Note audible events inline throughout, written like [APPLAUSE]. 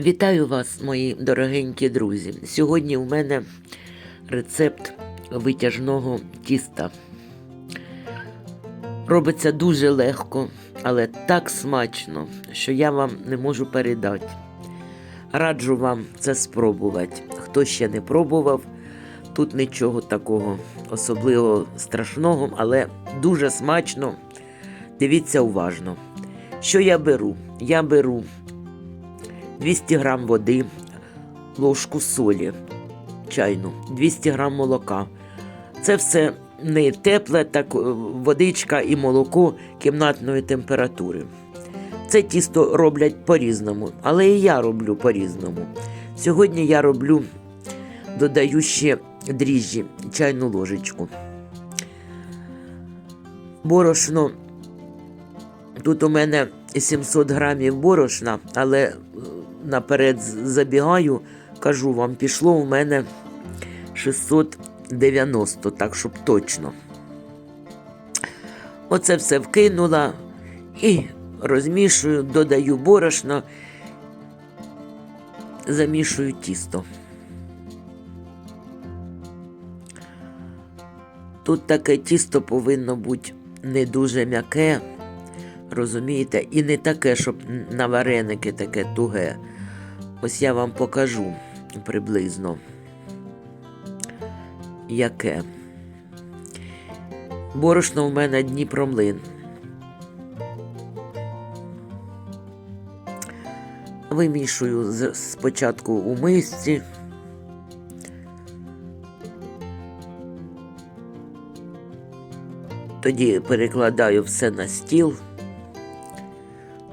Вітаю вас, мої дорогенькі друзі. Сьогодні у мене рецепт витяжного тіста. Робиться дуже легко, але так смачно, що я вам не можу передати. Раджу вам це спробувати. Хто ще не пробував, тут нічого такого особливо страшного, але дуже смачно. Дивіться уважно. Що я беру? Я беру 200 грам води, ложку солі чайну, 200 грам молока. Це все не тепле, так е, водичка і молоко кімнатної температури. Це тісто роблять по-різному, але і я роблю по-різному. Сьогодні я роблю, додаю ще дріжджі, чайну ложечку. Борошно. Тут у мене 700 грамів борошна, але е, наперед забігаю, кажу вам, пішло у мене 690, так щоб точно. Оце все вкинула і розмішую, додаю борошно, замішую тісто. Тут таке тісто повинно бути не дуже м'яке, розумієте, і не таке, щоб на вареники таке туге. Ось я вам покажу приблизно, яке. Борошно в мене Дніпромлин. Вимішую спочатку у мисці. Тоді перекладаю все на стіл,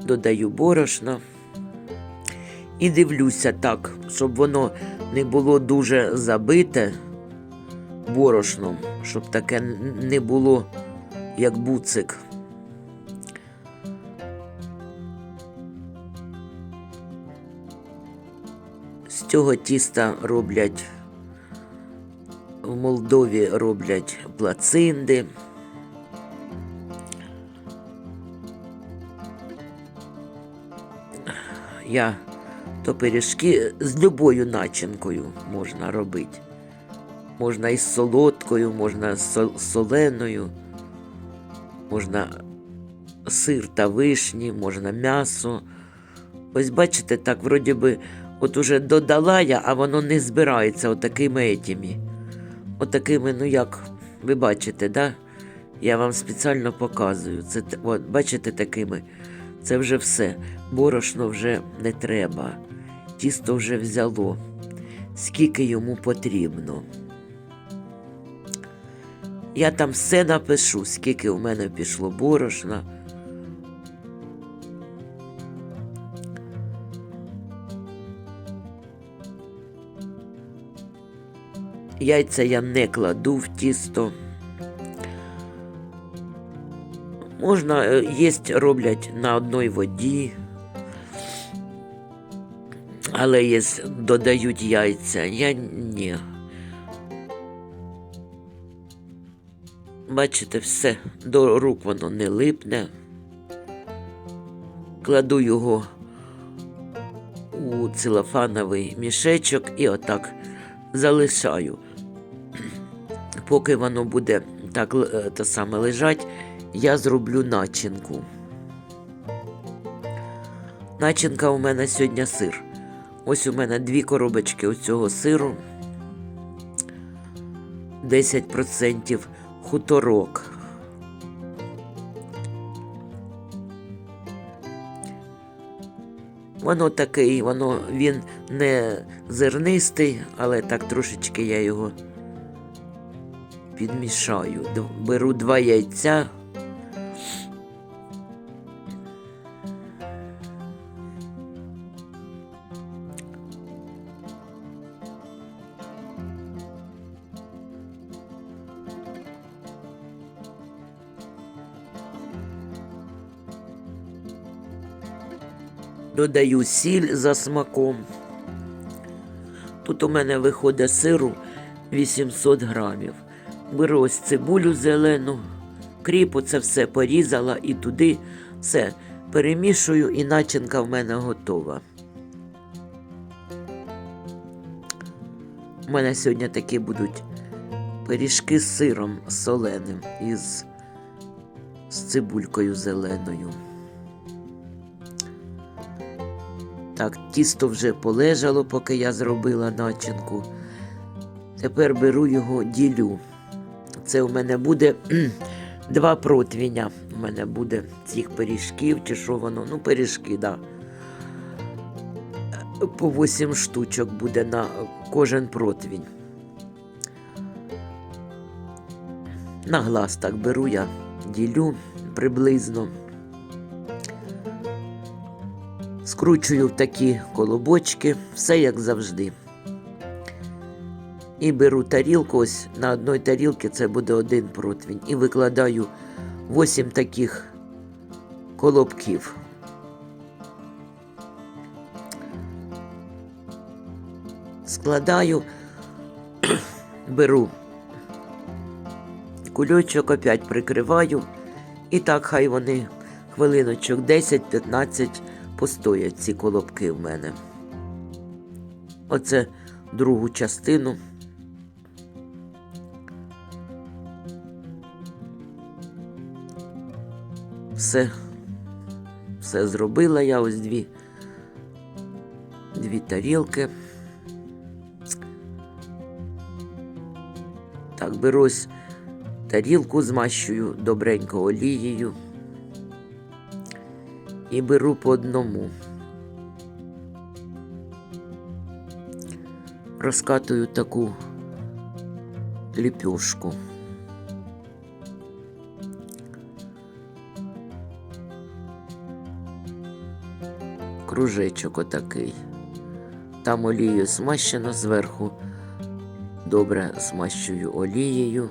додаю борошно і дивлюся так, щоб воно не було дуже забите борошном, щоб таке не було як буцик. З цього тіста роблять в Молдові роблять плацинди. Я то пиріжки з любою начинкою можна робити. Можна із солодкою, можна з соленою, можна сир та вишні, можна м'ясо. Ось бачите, так вроді би, от уже додала я, а воно не збирається отакими етіми. Отакими, ну як, ви бачите, да? Я вам спеціально показую. Це от, бачите такими. Це вже все. Борошно вже не треба. Тісто вже взяло. Скільки йому потрібно. Я там все напишу, скільки у мене пішло борошна. Яйця я не кладу в тісто. Можна е, єсть роблять на одній воді, але є, додають яйця. Я ні. Бачите, все, до рук воно не липне. Кладу його у целофановий мішечок і отак залишаю. Поки воно буде так е, те саме лежать, я зроблю начинку. Начинка у мене сьогодні сир. Ось у мене дві коробочки оцього сиру. 10% хуторок. Воно такий, воно він не зернистий, але так трошечки я його підмішаю. Беру два яйця. додаю сіль за смаком. Тут у мене виходить сиру 800 грамів. Беру ось цибулю зелену, кріпу це все порізала і туди все перемішую, і начинка в мене готова. У мене сьогодні такі будуть пиріжки з сиром соленим із з цибулькою зеленою. Так, тісто вже полежало, поки я зробила начинку. Тепер беру його, ділю. Це у мене буде два противня. У мене буде цих пиріжків, чи що воно, ну, пиріжки. Да. По 8 штучок буде на кожен противень. На глаз так беру я, ділю приблизно. Скручую в такі колобочки, все як завжди. І беру тарілку, ось на одній тарілці це буде один противень. І викладаю 8 таких колобків. Складаю, [CLEARS THROAT] беру кульочок, опять прикриваю. І так хай вони хвилиночок 10-15 постоять ці колобки в мене. Оце другу частину. Все, все зробила я ось дві, дві тарілки. Так, беру ось тарілку, змащую добренько олією і беру по одному. Розкатую таку ліпьошку. Кружечок отакий. Там олією смащено зверху. Добре смащую олією.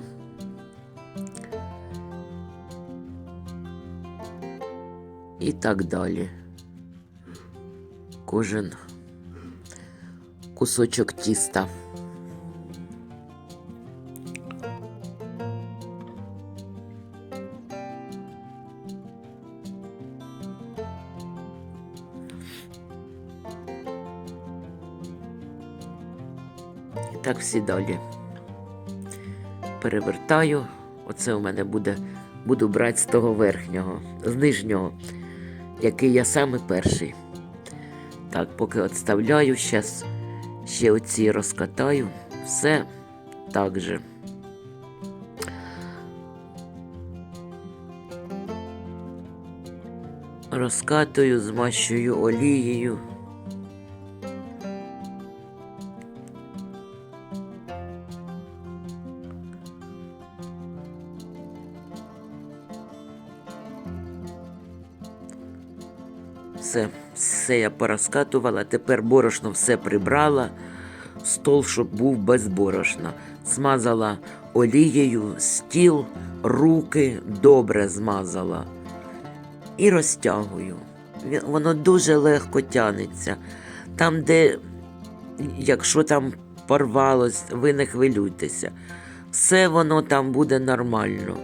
І так далі. Кожен кусочок тіста. І так всі далі. Перевертаю. Оце у мене буде, буду брати з того верхнього, з нижнього, який я саме перший. Так, поки відставляю, зараз ще оці розкатаю. Все так же. Розкатую, змащую олією. Все, все я порозкатувала, тепер борошно все прибрала, стол, щоб був без борошна. Змазала олією, стіл, руки добре змазала. І розтягую. Воно дуже легко тянеться. Там, де, якщо там порвалось, ви не хвилюйтеся. Все воно там буде нормально.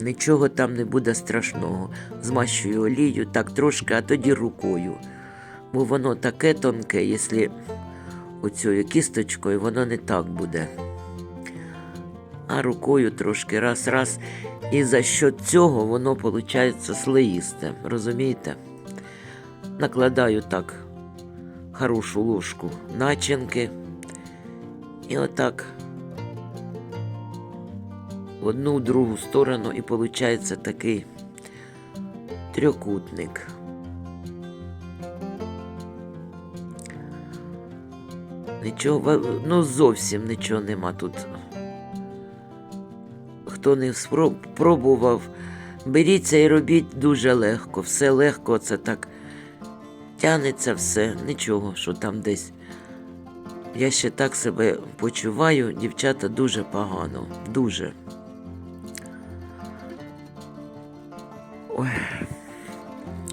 Нічого там не буде страшного. Змащую олію так трошки, а тоді рукою. Бо воно таке тонке, якщо оцією кісточкою, воно не так буде. А рукою трошки раз-раз. І за що цього воно виходить слоїсте. Розумієте? Накладаю так хорошу ложку начинки. І отак одну в другу сторону і виходить такий трьохкутник. Нічого, ну зовсім нічого нема тут. Хто не спробував, беріться і робіть дуже легко. Все легко, це так тянеться все, нічого, що там десь. Я ще так себе почуваю, дівчата, дуже погано, дуже.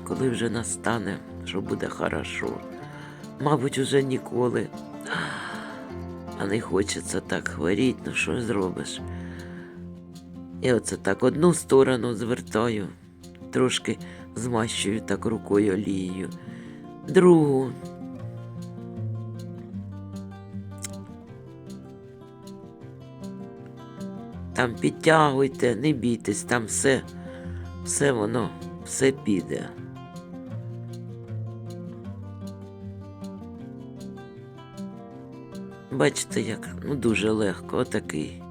коли вже настане, що буде хорошо. Мабуть, уже ніколи. А не хочеться так хворіти, ну що зробиш? І оце так одну сторону звертаю, трошки змащую так рукою олією, другу. Там підтягуйте, не бійтесь, там все, все воно, все піде. Бачите, як ну дуже легко, отакий.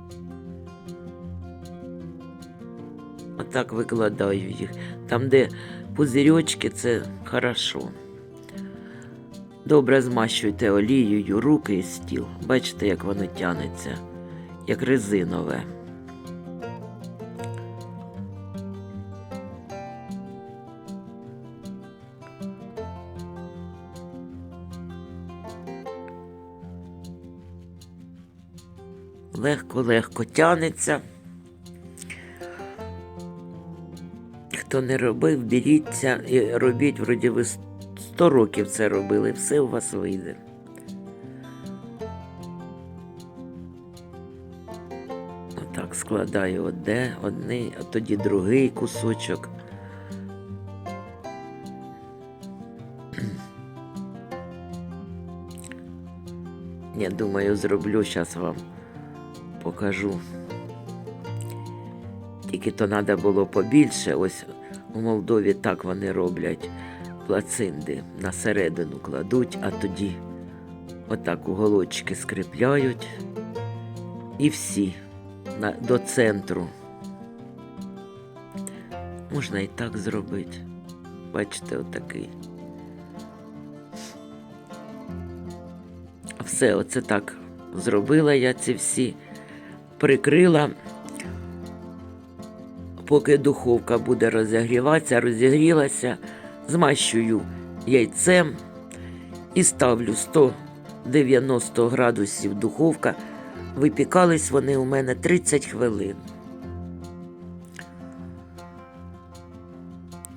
Отак викладаю їх. Там, де пузирьочки, це хорошо. Добре змащуйте олією руки і стіл. Бачите, як воно тянеться, як резинове. Легко-легко тянеться. Хто не робив, беріться і робіть, вроді ви 100 років це робили, все у вас вийде. Отак складаю одне, одне, а тоді другий кусочок. Я думаю, зроблю, зараз вам покажу. Тільки то треба було побільше. Ось у Молдові так вони роблять плацинди на середину кладуть, а тоді отак уголочки скріпляють і всі на, до центру. Можна і так зробити. Бачите, отакий. Все, оце так зробила я ці всі, прикрила поки духовка буде розігріватися, розігрілася, змащую яйцем і ставлю 190 градусів духовка. Випікались вони у мене 30 хвилин.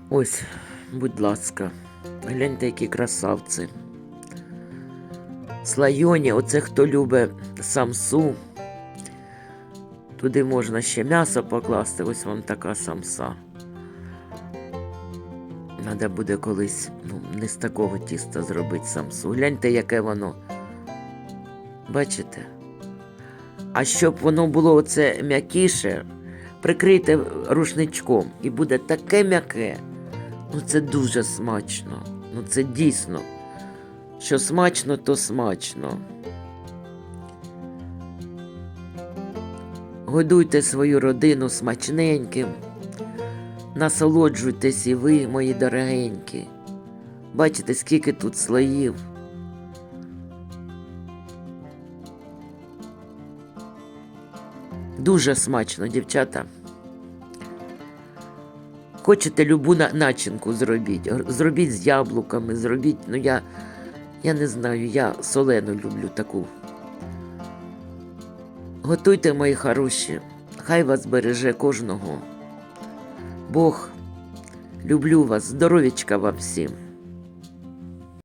Ось, будь ласка, гляньте, які красавці. Слайоні, оце хто любить самсу. Туди можна ще м'ясо покласти, ось вам така самса. Треба буде колись ну, не з такого тіста зробити самсу. Гляньте, яке воно. Бачите? А щоб воно було оце м'якіше, прикрийте рушничком і буде таке м'яке. Ну це дуже смачно. Ну це дійсно. Що смачно, то смачно. Годуйте свою родину смачненьким, насолоджуйтесь і ви, мої дорогенькі. Бачите, скільки тут слоїв. Дуже смачно, дівчата. Хочете любу начинку зробіть. Зробіть з яблуками, зробіть, ну я, я не знаю, я солену люблю таку. Готуйте, мої хороші, хай вас береже кожного. Бог, люблю вас, здоровічка вам всім.